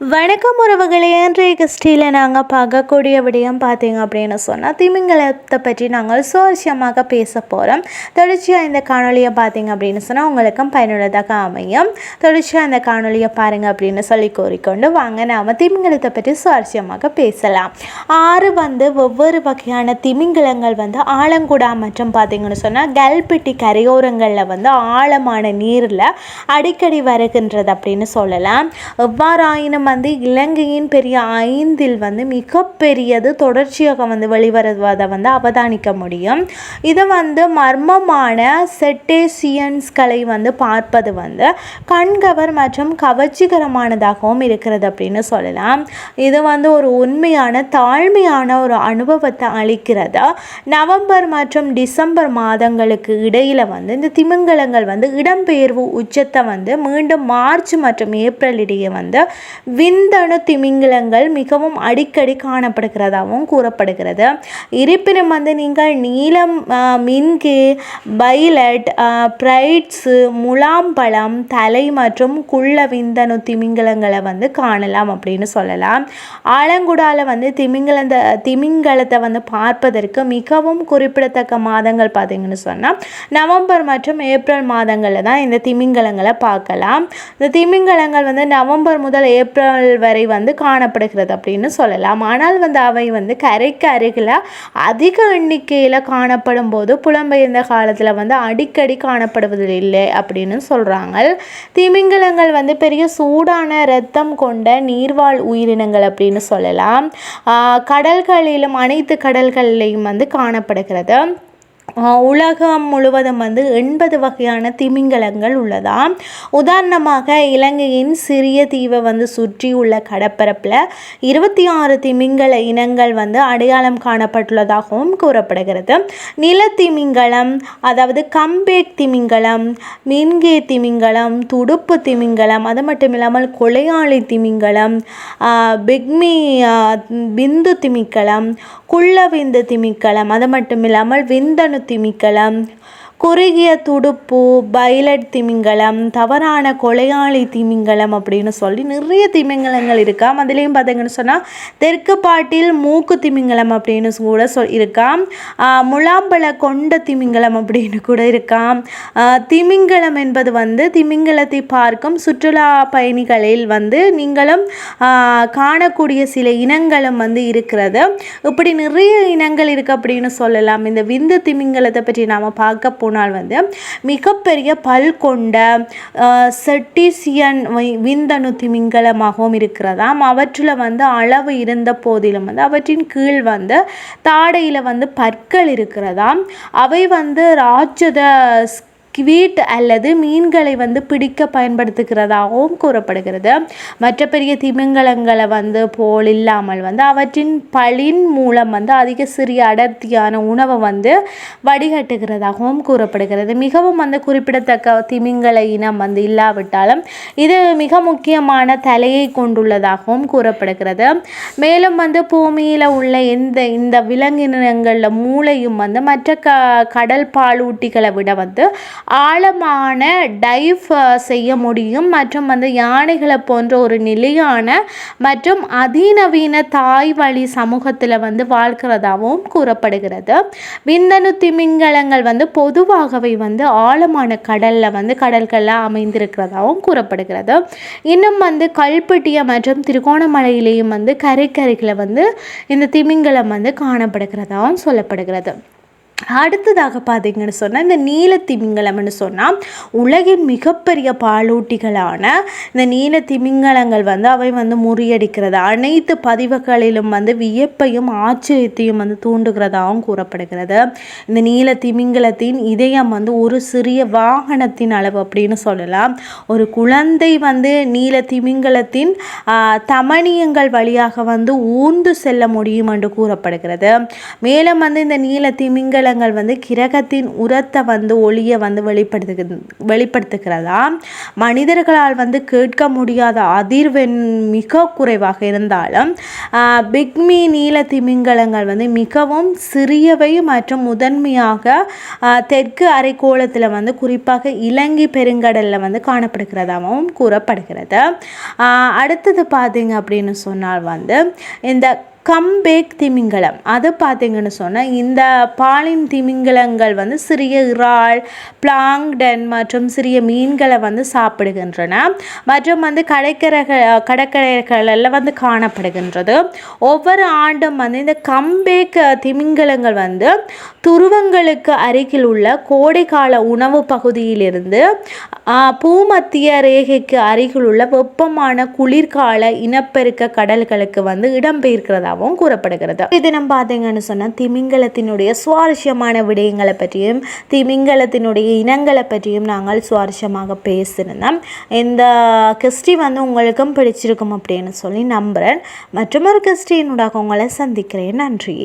வணக்கம் உறவுகளே. இன்றைய கிறிஸ்டியில் நாங்கள் பார்க்கக்கூடிய விடயம் பார்த்தீங்க அப்படின்னு சொன்னால் திமிங்கலத்தை பற்றி நாங்கள் சுவாரஸ்யமாக பேச போகிறோம் தொடர்ச்சியாக இந்த காணொலியை பார்த்தீங்க அப்படின்னு சொன்னால் உங்களுக்கும் பயனுள்ளதாக அமையும். தொடர்ச்சியாக இந்த காணொலியை பாருங்கள் அப்படின்னு சொல்லி கூறிக்கொண்டு வாங்க. நாம் திமிங்கலத்தை பற்றி சுவாரஸ்யமாக பேசலாம். ஆறு வந்து ஒவ்வொரு வகையான திமிங்கலங்கள் வந்து ஆழங்குடா மற்றும் பார்த்தீங்கன்னு சொன்னால் கல்பெட்டி கரையோரங்களில் வந்து ஆழமான நீரில் அடிக்கடி வருகின்றது அப்படின்னு சொல்லலாம். எவ்வாறாயினும் வந்து இலங்கையின் பெரிய ஐந்தில் வந்து மிகப்பெரியது தொடர்ச்சியாக வந்து வெளிவருவதை வந்து அவதானிக்க முடியும். இது வந்து மர்மமான செட்டேசியன்ஸ்களை வந்து பார்ப்பது வந்து கண்கவர் மற்றும் கவர்ச்சிகரமானதாகவும் இருக்கிறது அப்படின்னு சொல்லலாம். இது வந்து ஒரு உண்மையான தாழ்மையான ஒரு அனுபவத்தை அளிக்கிறது. நவம்பர் மற்றும் டிசம்பர் மாதங்களுக்கு இடையில் வந்து இந்த திமிங்கலங்கள் வந்து இடம்பெயர்வு உச்சத்தை வந்து மீண்டும் மார்ச் மற்றும் ஏப்ரல் இடையே வந்து விந்தணு திமிங்கலங்கள் மிகவும் அடிக்கடி காணப்படுகிறதாகவும் கூறப்படுகிறது. இருப்பினும் வந்து நீங்கள் நீலம் மின்கு பைலட் பிரைட்ஸு முலாம்பழம் தலை மற்றும் குள்ள விந்தணு திமிங்கலங்களை வந்து காணலாம் அப்படின்னு சொல்லலாம். ஆலங்குடாவில் வந்து திமிங்கலந்த திமிங்கலத்தை வந்து பார்ப்பதற்கு மிகவும் குறிப்பிடத்தக்க மாதங்கள் பார்த்தீங்கன்னு சொன்னால் நவம்பர் மற்றும் ஏப்ரல் மாதங்களில் தான் இந்த திமிங்கலங்களை பார்க்கலாம். இந்த திமிங்கலங்கள் வந்து நவம்பர் முதல் ஏப்ரல் வரை வந்து காணப்படுகிறது அப்படின்னு சொல்லலாம். ஆனால் வந்து அவை வந்து கரைக்கு அருகில் அதிக எண்ணிக்கையில் காணப்படும் போது புலம்பெயர்ந்த காலத்தில் வந்து அடிக்கடி காணப்படுவதில்லை அப்படின்னு சொல்கிறாங்க திமிங்கலங்கள் வந்து பெரிய சூடான இரத்தம் கொண்ட நீர்வாழ் உயிரினங்கள் அப்படின்னு சொல்லலாம். கடல்களிலும் அனைத்து கடல்களிலையும் வந்து காணப்படுகிறது. உலகம் முழுவதும் வந்து எண்பது வகையான திமிங்கலங்கள் உள்ளதாம் உதாரணமாக இலங்கையின் சிறிய தீவை வந்து சுற்றியுள்ள கடப்பரப்பில் இருபத்தி ஆறு திமிங்கல இனங்கள் வந்து அடையாளம் காணப்பட்டுள்ளதாகவும் கூறப்படுகிறது. நிலத்திமிங்கலம் அதாவது கம்பேக் திமிங்கலம் மின்கே திமிங்கலம் துடுப்பு திமிங்கலம் அது மட்டும் இல்லாமல் கொலையாளி திமிங்கலம் பிக்மி பிந்து திமிங்கலம் குள்ளவிந்து திமிக்கலம் அது மட்டும் இல்லாமல் விந்தணு திமிக்கலாம். குறுகிய துடுப்பு பைலட் திமிங்கலம் தவறான கொலையாளி திமிங்கலம் அப்படின்னு சொல்லி நிறைய திமிங்கலங்கள் இருக்காம். அதுலேயும் பார்த்தீங்கன்னு சொன்னால் தெற்கு பாட்டில் மூக்கு திமிங்கலம் அப்படின்னு கூட சொல் இருக்காம். முலாம்பழ கொண்ட திமிங்கலம் அப்படின்னு கூட இருக்காம். திமிங்கலம் என்பது வந்து திமிங்கலத்தை பார்க்கும் சுற்றுலா பயணிகளில் வந்து நீங்களும் காணக்கூடிய சில இனங்களும் வந்து இருக்கிறது. இப்படி நிறைய இனங்கள் இருக்குது அப்படின்னு சொல்லலாம். இந்த விந்து திமிங்கலத்தை பற்றி நாம் பார்க்க போனால் வந்து மிகப்பெரிய பல் கொண்ட செட்டிசியன் விந்தணு திமிங்கலமாகவும் இருக்கிறதாம். அவற்றில் வந்து அளவு இருந்த போதிலும் வந்து அவற்றின் கீழ் வந்து தாடையில் வந்து பற்கள் இருக்கிறதாம். அவை வந்து ராட்சத ஸ்க்வீட் அல்லது மீன்களை வந்து பிடிக்க பயன்படுத்துகிறதாகவும் கூறப்படுகிறது. மற்ற பெரிய திமிங்கலங்களை வந்து போல் இல்லாமல் வந்து அவற்றின் பழின் மூலம் வந்து அதிக சிறிய அடர்த்தியான உணவை வந்து வடிகட்டுகிறதாகவும் கூறப்படுகிறது. மிகவும் வந்து குறிப்பிடத்தக்க திமிங்கல இனம் வந்து இல்லாவிட்டாலும் இது மிக முக்கியமான தலையை கொண்டுள்ளதாகவும் கூறப்படுகிறது. மேலும் வந்து பூமியில் உள்ள எந்த இந்த விலங்கினங்களில் மூளையும் வந்து மற்ற க கடல் பாலூட்டிகளை விட வந்து ஆழமான டைவ் செய்ய முடியும். மற்றும் வந்து யானைகளை போன்ற ஒரு நிலையான மற்றும் அதிநவீன தாய் வழி சமூகத்தில் வந்து வாழ்கிறதாகவும் கூறப்படுகிறது. விந்தணு திமிங்கலங்கள் வந்து பொதுவாகவே வந்து ஆழமான கடலில் வந்து கடல்களில் அமைந்திருக்கிறதாகவும் கூறப்படுகிறது. இன்னும் வந்து கல்பட்டிய மற்றும் திருகோணமலையிலேயும் வந்து கரைக்கரைகளை வந்து இந்த திமிங்கலம் வந்து காணப்படுகிறதாகவும் சொல்லப்படுகிறது. அடுத்ததாக பார்த்தீங்கன்னு சொன்னால் இந்த நீல திமிங்கலம்னு சொன்னால் உலகின் மிகப்பெரிய பாலூட்டிகளான இந்த நீல திமிங்கலங்கள் வந்து அவை வந்து முறியடிக்கிறது. அனைத்து பதிவுகளிலும் வந்து வியப்பையும் ஆச்சரியத்தையும் வந்து தூண்டுகிறதாகவும் கூறப்படுகிறது. இந்த நீல திமிங்கலத்தின் இதயம் வந்து ஒரு சிறிய வாகனத்தின் அளவு அப்படின்னு சொல்லலாம். ஒரு குழந்தை வந்து நீல திமிங்கலத்தின் தமணியங்கள் வழியாக வந்து ஊர்ந்து செல்ல முடியும் என்று கூறப்படுகிறது. மேலும் வந்து இந்த நீல திமிங்கல திமிங்கலங்கள் வந்து கிரகத்தின் உரத்தை வந்து ஒளியை வந்து வெளிப்படுத்து வெளிப்படுத்துகிறதா? மனிதர்களால் வந்து கேட்க முடியாத அதிர்வெண் மிக குறைவாக இருந்தாலும் பிக்மி நீல திமிங்கலங்கள் வந்து மிகவும் சிறியவை மற்றும் முதன்மையாக தெற்கு அரைக்கோளத்தில் வந்து குறிப்பாக இலங்கை பெருங்கடலில் வந்து காணப்படுகிறதாகவும் கூறப்படுகிறது. அடுத்தது பார்த்தீங்க அப்படின்னு சொன்னால் வந்து இந்த கம்பேக் திமிங்கலம். அது பார்த்தீங்கன்னு சொன்னால் இந்த பாலின் திமிங்கலங்கள் வந்து சிறிய இறால் பிளாங்டன் மற்றும் சிறிய மீன்களை வந்து சாப்பிடுகின்றன. மற்றும் வந்து கடற்கரைகள் கடற்கரைகளில் வந்து காணப்படுகின்றது. ஒவ்வொரு ஆண்டும் வந்து இந்த கம்பேக் திமிங்கலங்கள் வந்து துருவங்களுக்கு அருகில் உள்ள கோடைக்கால உணவு பகுதியிலிருந்து பூமத்திய ரேகைக்கு அருகில் உள்ள வெப்பமான குளிர்கால இனப்பெருக்க கடல்களுக்கு வந்து இடம்பெயர்க்கிறதாகவும் கூறப்படுகிறது. இது நம்ம பார்த்தீங்கன்னு சொன்னால் திமிங்கலத்தினுடைய சுவாரஸ்யமான விடயங்களை பற்றியும் திமிங்கலத்தினுடைய இனங்களை பற்றியும் நாங்கள் சுவாரஸ்யமாக பேசியிருந்தோம் இந்த கிறிஸ்டி வந்து உங்களுக்கும் பிடிச்சிருக்கும் அப்படின்னு சொல்லி நம்புகிறேன் மற்றும் ஒரு கிறிஸ்டியினுடைய உங்களை சந்திக்கிறேன். நன்றி